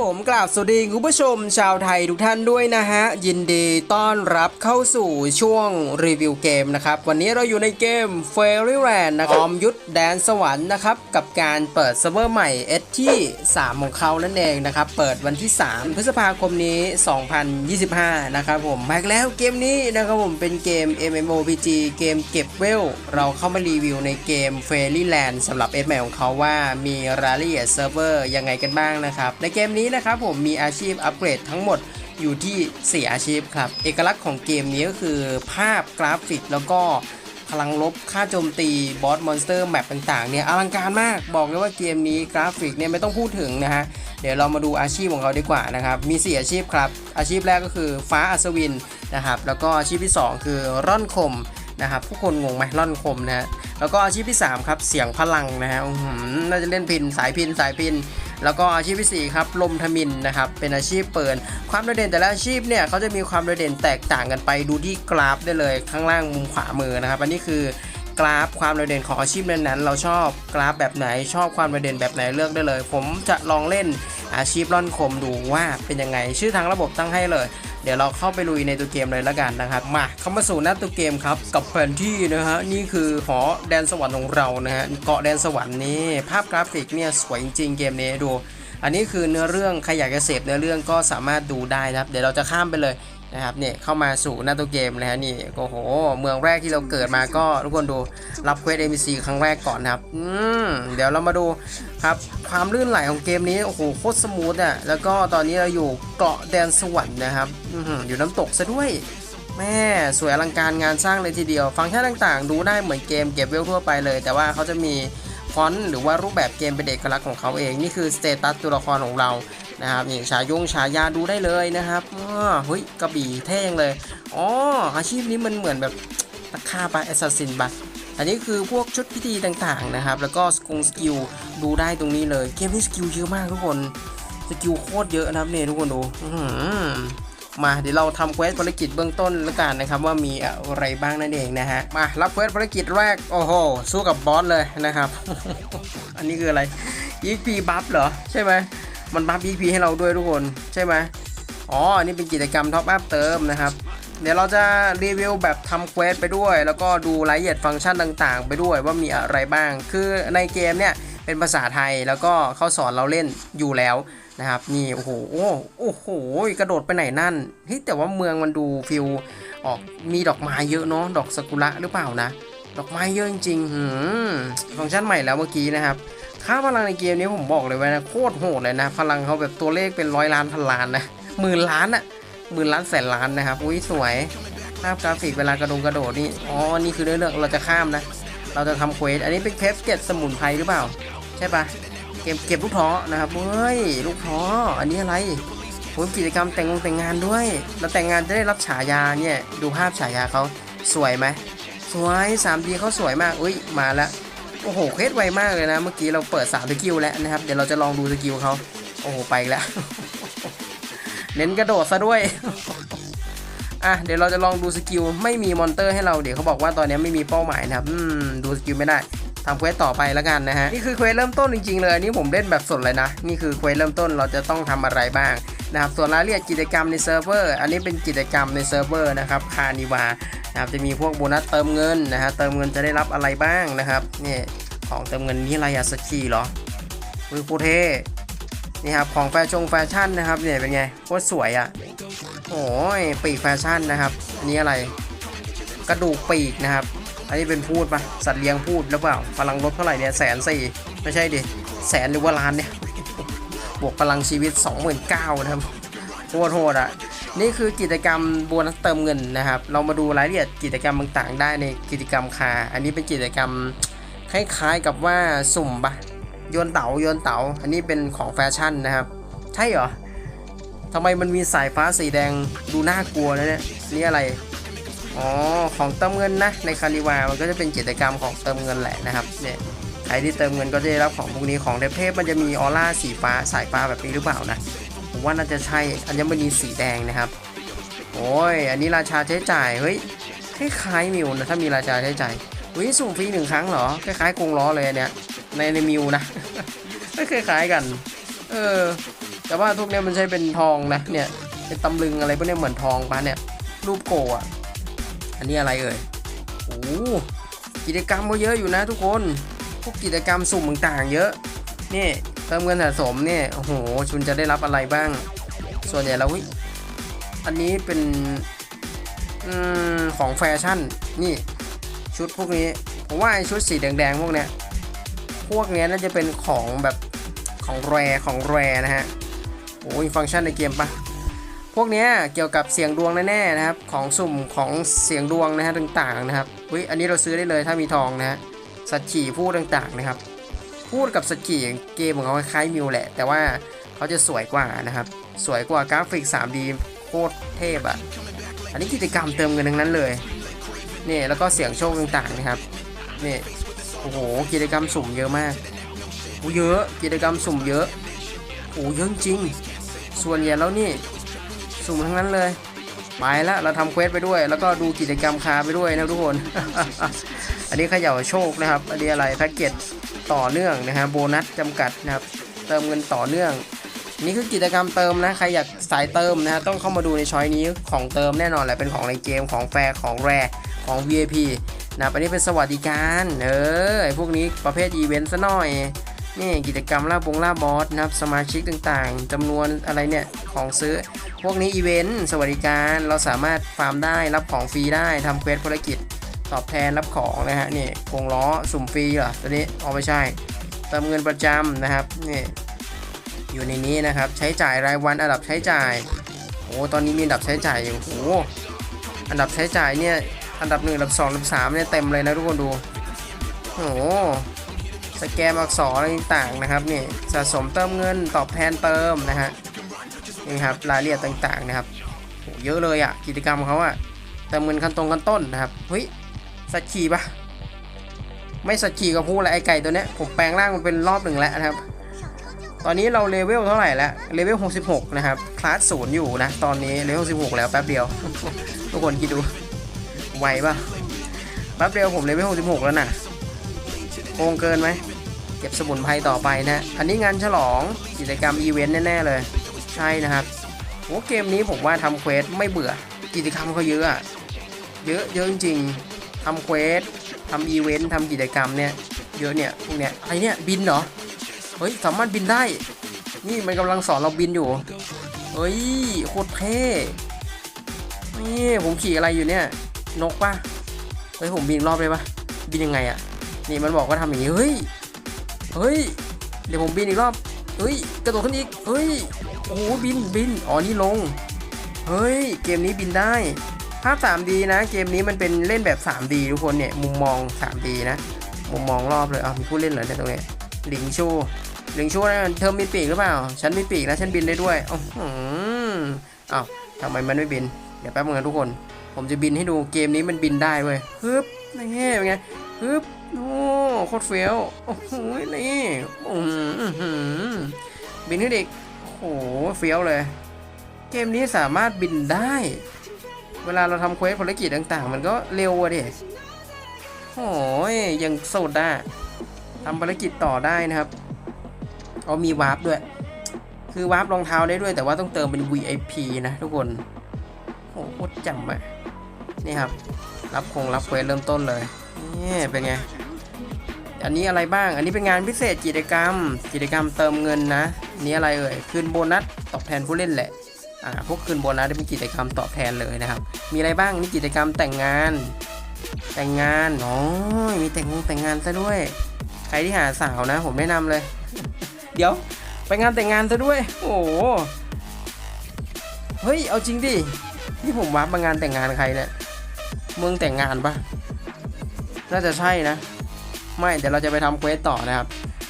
ผมกราบสวัสดีคุณผู้ชมชาวไทยทุกท่านด้วยนะฮะ ยินดีต้อนรับเข้าสู่ช่วงรีวิวเกมนะครับ วันนี้เราอยู่ในเกม f a i r y l a n d นะครับอมยุทธแดนสวรรค์นะครับ กับการเปิดเซิร์ฟเวอร์ใหม่เอที่ 3 ของเขานั่นเองนะครับ เปิดวันที่ 3 พฤษภาคมนี้ 2025 นะครับผมมาแล้วเกมนี้นะครับผมเป็นเกม MMORPG เกมเก็บเวล เราเข้ามารีวิวในเกม f a i r y l a n d สำหรับเอสใหม่ของเขาว่ามีรายละเอียดเซิร์ฟเวอร์ยังไงกันบ้างนะครับในเกมนี้นะครับผมมีอาชีพอัปเกรดทั้งหมดอยู่ที่ 4 อาชีพครับ เอกลักษณ์ของเกมนี้ก็คือภาพกราฟิกแล้วก็พลังลบค่าโจมตีบอสมอนสเตอร์แมปต่างๆเนี่ยอลังการมากบอกเลยว่าเกมนี้กราฟิกเนี่ยไม่ต้องพูดถึงนะฮะเดี๋ยวเรามาดูอาชีพของเขาดีกว่านะครับมี 4 อาชีพครับ อาชีพแรกก็คือฟ้าอัศวินนะครับแล้วก็อาชีพที่ 2 คือร่อนคมนะครับผู้คนงงไหมร่อนคมนะฮะแล้วก็อาชีพที่ 3 ครับ เสียงพลังนะฮะน่าจะเล่นพินสายพินสายพิน แล้วก็อาชีพที่4ครับลมทมินนะครับเป็นอาชีพเปิดความโดดเด่นแต่ละอาชีพเนี่ยเขาจะมีความโดดเด่นแตกต่างกันไปดูที่กราฟได้เลยข้างล่างมุมขวามือนะครับอันนี้คือกราฟความโดดเด่นของอาชีพนั้นๆ เราชอบกราฟแบบไหนชอบความโดดเด่นแบบไหนเลือกได้เลย ผมจะลองเล่น อาชีพร่อนคมดูว่าเป็นยังไง ชื่อทางระบบตั้งให้เลย เดี๋ยวเราเข้าไปลุยในตัวเกมเลยละกันนะครับ มาเข้ามาสู่หน้าตัวเกมครับ กับแผนที่นะฮะ นี่คือหอแดนสวรรค์ของเรานะฮะ เกาะแดนสวรรค์นี้ ภาพกราฟิกเนี่ยสวยจริงเกมนี้ดู อันนี้คือเนื้อเรื่องใครอยากจะเสพเนื้อเรื่องก็สามารถดูได้นะครับ เดี๋ยวเราจะข้ามไปเลย นะครับเนี่ยเข้ามาสู่หน้าตัวเกมเลยฮะนี่โอ้โห เมืองแรกที่เราเกิดมาก็ทุกคนดูรับเควส NPC ครั้งแรกก่อนนะครับอืมเดี๋ยวเรามาดูครับความลื่นไหลของเกมนี้โอ้โหโคตรสมูทอะแล้วก็ตอนนี้เราอยู่เกาะแดนสวรรค์นะครับอืออยู่น้ำตกซะด้วยแม่สวยอลังการงานสร้างเลยทีเดียว ฟังก์ชันต่างๆ ดูได้เหมือนเกมเก็บเวลทั่วไปเลย แต่ว่าเขาจะมี อนต์หรือว่ารูปแบบเกมเป็นเอกลักษณ์ของเขาเอง นี่คือสเตตัสตัวละครของเรานะครับนี่ฉายงฉายาดูได้เลยนะครับอ้อเฮ้ยกระบี่เท่งเลยอ๋ออาชีพนี้มันเหมือนแบบตะฆ่าปะแอสซัสซินปะอันนี้คือพวกชุดพิธีต่างๆนะครับ แล้วก็สกงสกิลดูได้ตรงนี้เลย เกมนี้สกิลเยอะมากทุกคน สกิลโคตรเยอะนะครับเนี่ยทุกคนดูอื้อหือ มาเดี๋ยวเราทำเควสภารกิจเบื้องต้นแล้วกันนะครับว่ามีอะไรบ้างนั่นเองนะฮะมารับเควสภารกิจแรกโอ้โหสู้กับบอสเลยนะครับ อันนี้คืออะไร EXP บัฟเหรอใช่ไหมมันบัฟ EXP ให้เราด้วยทุกคนใช่ไหมอ๋ออันนี้เป็นกิจกรรมท็อปอัพเติมนะครับเดี๋ยวเราจะรีวิวแบบทำเควสไปด้วย แล้วก็ดูรายละเอียดฟังก์ชันต่างๆ ไปด้วยว่ามีอะไรบ้าง คือในเกมเนี่ยเป็นภาษาไทยแล้วก็เขาสอนเราเล่นอยู่แล้ว นะครับนี่โอ้โหโอ้โหกระโดดไปไหนนั่นเฮ้ยแต่ว่าเมืองมันดูฟิลออกมีดอกไม้เยอะเนาะดอกซากุระหรือเปล่านะ ดอกไม้เยอะจริงๆหืมฟังก์ชันใหม่แล้วเมื่อกี้นะครับค่าพลังในเกมนี้ผมบอกเลยว่านะโคตรโหดเลยนะ พลังเขาแบบตัวเลขเป็นร้อยล้านพันล้านนะหมื่นล้านอะหมื่นล้านแสนล้านนะครับอุ้ยสวยภาพกราฟิกเวลากระโดดกระโดดนี่อ๋อนี่คือเรื่องเราจะข้ามนะ เราจะทำเควสอันนี้เป็นเคสเก็บสมุนไพรหรือเปล่า ใช่ปะ เก็บเก็บลูกท้อนะครับเฮ้ยลูกท้ออันนี้อะไรผมกิจกรรมแต่งงแต่งงานด้วยเราแต่งงานจะได้รับฉายาเนี่ยดูภาพฉายาเขาสวยไหมสวย 3D เขาสวยมากอุ้ยมาแล้วโอ้โหเคสไวมากเลยนะ เมื่อกี้เราเปิด3สกิลแล้วนะครับ เดี๋ยวเราจะลองดูสกิลเขาโอ้โหไปแล้ว เน้นกระโดดซะด้วยอะเดี๋ยวเราจะลองดูสกิลไม่มีมอนเตอร์ให้เราเดี๋ยวเขาบอกว่าตอนนี้ไม่มีเป้าหมายนะครับอืมดูสกิลไม่ได้ ทำเควสต่อไปแล้วกันนะฮะนี่คือเควสเริ่มต้นจริงๆเลยอันนี้ผมเล่นแบบสดเลยนะ นี่คือเควสเริ่มต้นเราจะต้องทำอะไรบ้างนะครับส่วนรายละเอียดกิจกรรมในเซิร์ฟเวอร์อันนี้เป็นกิจกรรมในเซิร์ฟเวอร์นะครับคานิวานะครับจะมีพวกโบนัสเติมเงินนะฮะเติมเงินจะได้รับอะไรบ้างนะครับนี่ของเติมเงินนี่อะไรอะสกีเหรอมือโคเทนี่ครับของแฟชั่นแฟชั่นนะครับเนี่ยเป็นไงโคตรสวยอะโอ้ยปีกแฟชั่นนะครับอันนี้อะไร กระดูกปีกนะครับ อันนี้เป็นพูดปะสัตว์เลี้ยงพูดหรือเปล่า พลังลดเท่าไหร่เนี่ยแสนสี่ไม่ใช่ดิแสนหรือว่าล้านเนี่ย บวกพลังชีวิต 29,000นะครับโคตรโหดอะ นี่คือกิจกรรมโบนัสเติมเงินนะครับ เรามาดูรายละเอียดกิจกรรมต่างๆ ได้ในกิจกรรมคา อันนี้เป็นกิจกรรมคล้ายๆกับว่าสุ่มปะโยนเต๋าโยนเต๋าอันนี้เป็นของแฟชั่นนะครับ ใช่เหรอทำไมมันมีสายฟ้าสีแดงดูน่ากลัวนะเนี่ยนี่อะไร อ๋อของเติมเงินนะในคาริวามันก็จะเป็นกิจกรรมของเติมเงินแหละนะครับเนี่ยใครที่เติมเงินก็จะได้รับของพวกนี้ของเทพๆมันจะมีออร่าสีฟ้าสายฟ้าแบบนี้หรือเปล่านะผมว่าน่าจะใช่อัญมณีสีแดงนะครับ โอ้ยอันนี้ราชาใช้จ่ายเฮ้ยคล้ายๆมิวนะถ้ามีราชาใช้จ่ายอุ้ยสุ่มฟรีหนึ่งครั้งเหรอคล้ายๆกรงล้อเลยเนี่ยในในมิวนะไม่คล้ายๆกัน เออ แต่ว่าทุกเนี้ยมันใช่เป็นทองนะเนี่ยเป็นตำลึงอะไรพวกนี้เหมือนทองปะเนี่ยรูปโกอะ อันนี้อะไรเอ่ยโอ้กิจกรรมก็เยอะอยู่นะทุกคนพวกกิจกรรมสุ่มต่างๆ เยอะนี่เติมเงินสะสมเนี่ยโอ้โหคุณจะได้รับอะไรบ้าง ส่วนใหญ่แล้วอันนี้เป็นอของแฟชั่นนี่ชุดพวกนี้ผมว่าไอชุดสีแดงๆพวกเนี้ยพวกเนี้ยน่าจะเป็นของแบบของแรของแรนะฮะโอ้ยฟังก์ชันในเกมปะ พวกนี้เกี่ยวกับเสียงดวงแน่ๆนะครับ ของสุ่มของเสียงดวงนะฮะต่างๆนะครับอุ้ยอันนี้เราซื้อได้เลยถ้ามีทองนะฮะสัตว์ฉี่พูดต่างๆนะครับ พูดกับสกีเกมของเขาคล้ายมิวแหละ แต่ว่าเขาจะสวยกว่านะครับ สวยกว่ากราฟิก 3D โคตรเทพอะ่ะอันนี้กิจกรรมเติมเงินทั้งนั้นเลยนี่แล้วก็เสียงโชคต่างๆนะครับนี่โอ้โหกิจกรรมสุ่มเยอะมากโอ้เยอะกิจกรรมสุ่มเยอะโอ้เยอะจริง ส่วนใหญ่แล้วนี่ สุ่มทั้งนั้นเลยไปและเราทำเควสไปด้วย แล้วก็ดูกิจกรรมคาไปด้วยนะทุกคน อันนี้เขย่าโชคนะครับ อันนี้อะไรแพ็กเกจต่อเนื่องนะฮะโบนัสจำกัดนะครับ เติมเงินต่อเนื่อง นี่คือกิจกรรมเติมนะ ใครอยากสายเติมนะฮะต้องเข้ามาดูในช้อยนี้ของเติมแน่นอนแหละเป็นของในเกมของแฟร์ของแรของ VIP นะอันนี้เป็นสวัสดิการ เออไอพวกนี้ประเภทอีเวนต์ซะหน่อย นี่กิจกรรมล่าบงล่าบอสนะครับสมาชิกต่างๆจำนวนอะไรเนี่ยของซื้อ พวกนี้อีเวนต์สวัสดิการเราสามารถฟาร์มได้รับของฟรีได้ทำเควสภารกิจ ตอบแทนรับของนะฮะนี่วงล้อสุ่มฟรีเหรอตัวนี้เอาไม่ใช่เติมเงินประจำนะครับนี่อยู่ในนี้นะครับใช้จ่ายรายวันอันดับใช้จ่ายโอ้ตอนนี้มีอันดับใช้จ่ายอยู่โอ้อันดับใช้จ่ายเนี่ยอันดับหนึ่งอันดับสองอันดับสามเนี่ยเต็มเลยนะทุกคนดูโอ้ สแกมอักษรอะไรต่างๆนะครับนี่สะสมเติมเงินตอบแทนเติมนะฮะนี่ครับรายละเอียดต่างๆนะครับโหเยอะเลยอะ่ะกิจกรรมเขาอะ่ะเติมเงินขั้นตรงขั้นต้นนะครับเฮ้ยสักขีปะไม่สักขีกับพูดแหละไอไก่ตัวเนี้ยผมแปลงร่างมันเป็นรอบหนึ่งแล้วนะครับ ตอนนี้เราเลเวลเท่าไหร่แล้วเลเวล66 นะครับคลาสศูนย์อยู่นะตอนนี้เลเวล16 แล้วแป๊บเดียวทุกคนคิดดูไวปะแป๊บเดียวผมเลเวล66 แล้วนะ โกงเกินไหม เก็บสมุนไพรต่อไปนะ อันนี้งานฉลองกิจกรรมอีเวนต์แน่ ๆ เลย ใช่นะครับโอ้เกมนี้ผมว่าทำเควสไม่เบื่อ กิจกรรมเขาเยอะอะเยอะเยอะจริงๆทำเควสทำอีเวนต์ทำกิจกรรมเนี่ย เยอะเนี่ยพวกเนี้ยอะไรเนี่ยบินเหรอ เฮ้ย สามารถบินได้ นี่มันกำลังสอนเราบินอยู่ เฮ้ย โคตรเท่นี่ผมขี่อะไรอยู่เนี่ย นกปะเฮ้ย ผมบินรอบเลยปะบินยังไงอะ นี่มันบอกว่าทำอย่างนี้ เฮ้ย เฮ้ย เดี๋ยวผมบินอีกรอบ เฮ้ย กระโดดขึ้นอีก เฮ้ย โอ้โหบิน บิน อ๋อ นี่ลง เฮ้ย เกมนี้บินได้ ภาพ 3D นะ เกมนี้มันเป็นเล่นแบบ 3D ทุกคนเนี่ย มุมมอง 3D นะ มุมมองรอบเลยเอามีผู้เล่นเหรอเนี่ยตรงนี้หลิงชูหลิงชูนะเธอมีปีกหรือเปล่า ฉันมีปีกนะฉันบินได้ด้วยอ๋อหืออ้าวทำไมมันไม่บิน เดี๋ยวแป๊บนึงนะทุกคน ผมจะบินให้ดู เกมนี้มันบินได้เว้ยฮึบนี่เป็นไงฮึบ โอ้โคตรเฟี้ยว โอ้โหนี่อืมอื้อหือบินให้เด็กโอ้โหเฟี้ยวเลย เกมนี้สามารถบินได้ เวลาเราทำเควสภารกิจต่าง ๆ มันก็เร็วอะดิโอ้ยยังสุดอะทำภารกิจต่อได้นะครับเอามีวาร์ปด้วย คือวาร์ปรองเท้าได้ด้วยแต่ว่าต้องเติมเป็น VIP นะทุกคนโอ้โคตรจำอะนี่ครับ รับคงรับเควสเริ่มต้นเลยนี่เป็นไง อันนี้อะไรบ้าง อันนี้เป็นงานพิเศษกิจกรรม กิจกรรมเติมเงินนะนนี้อะไรเอ่ย คืนโบนัสตอบแทนผู้เล่นแหละ อ่า พวกคืนโบนัสได้เป็นกิจกรรมตอบแทนเลยนะครับ มีอะไรบ้าง นี่กิจกรรมแต่งงาน แต่งงาน อ๋อ มีแต่งงงแต่งงานซะด้วย ใครที่หาสาวนะ ผมแนะนำเลย เดี๋ยว ไปงานแต่งงานซะด้วย โอ้โหเฮ้ย เอาจริงดิ นี่ผมวับมางานแต่งงานใครเนี่ย เมืองแต่งงานปะน่าจะใช่นะ ไม่เดี๋ยวเราจะไปทำเควสต่อนะครับ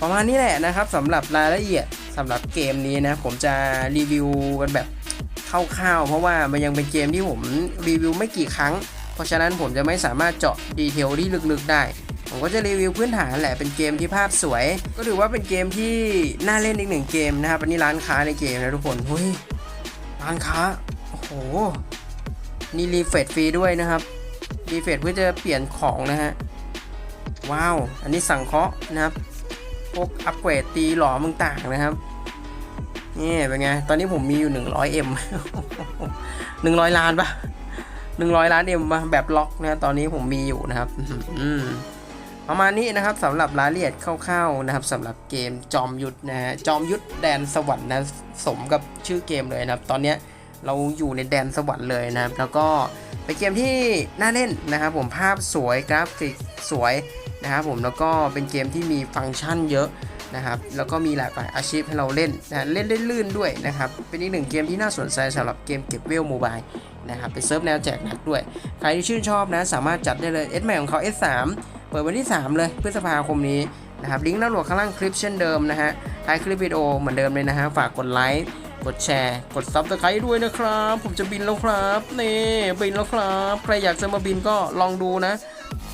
ประมาณนี้แหละนะครับสำหรับรายละเอียดสำหรับเกมนี้นะผมจะรีวิวกันแบบคร่าวๆเพราะว่ามันยังเป็นเกมที่ผมรีวิวไม่กี่ครั้ง เพราะฉะนั้นผมจะไม่สามารถเจาะดีเทลที่ลึกๆได้ ผมก็จะรีวิวพื้นฐานแหละเป็นเกมที่ภาพสวย ก็ถือว่าเป็นเกมที่น่าเล่นอีกหนึ่งเกมนะครับอันนี้ร้านค้าในเกมนะทุกคนเฮ้ยร้านค้าโอ้โหนี่รีเฟรชฟรีด้วยนะครับรีเฟรชเพื่อจะเปลี่ยนของนะฮะ ว้าว อันนี้สั่งเคาะนะครับ พวกอัปเกรดตีหล่อมต่างนะครับ นี่เป็นไง ตอนนี้ผมมีอยู่ 100M 100 ล้านปะ100 ล้าน M ปะแบบล็อกนะตอนนี้ผมมีอยู่นะครับอืมประมาณนี้นะครับสำหรับรายละเอียดคร่าวๆนะครับสำหรับเกมจอมยุทธนะฮะจอมยุทธแดนสวรรค์นะสมกับชื่อเกมเลยนะครับ ตอนนี้เราอยู่ในแดนสวรรค์เลยนะครับ แล้วก็เป็นเกมที่น่าเล่นนะครับ ผมภาพสวยกราฟิกสวย นะครับผมแล้วก็เป็นเกมที่มีฟังก์ชันเยอะนะครับแล้วก็มีหลากหลายอาชีพให้เราเล่นนะเล่นได้ลื่นด้วยนะครับเป็นอีกหนึ่งเกมที่น่าสนใจสำหรับเกมเก็บเวลโมบายนะครับเป็นเซิร์ฟแนวแจกหนักด้วย ใครที่ชื่นชอบนะสามารถจัดได้เลย S ใหม่ของเขา S3 เปิดวันที่ 3 เลยพฤษภาคมนี้นะครับลิงก์ด้านหลังข้างล่างคลิปเช่นเดิมนะฮะท้ายคลิปวิดีโอเหมือนเดิมเลยนะฮะฝากกดไลค์กดแชร์กดซับสไครต์ด้วยนะครับ ผมจะบินแล้วครับนี่บินแล้วครับ ใครอยากจะมาบินก็ลองดูนะ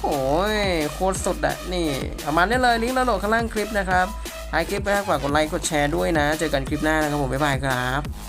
โอ้ยโคตรสุดอะนี่ประมาณนี้เลยลิงก์ดาวนหลดข้างล่างคลิปนะครับท้ายคลิปนะครับฝากกดไลค์กดแชร์ด้วยนะ เจอกันคลิปหน้านะครับผมบ๊ายบายครับ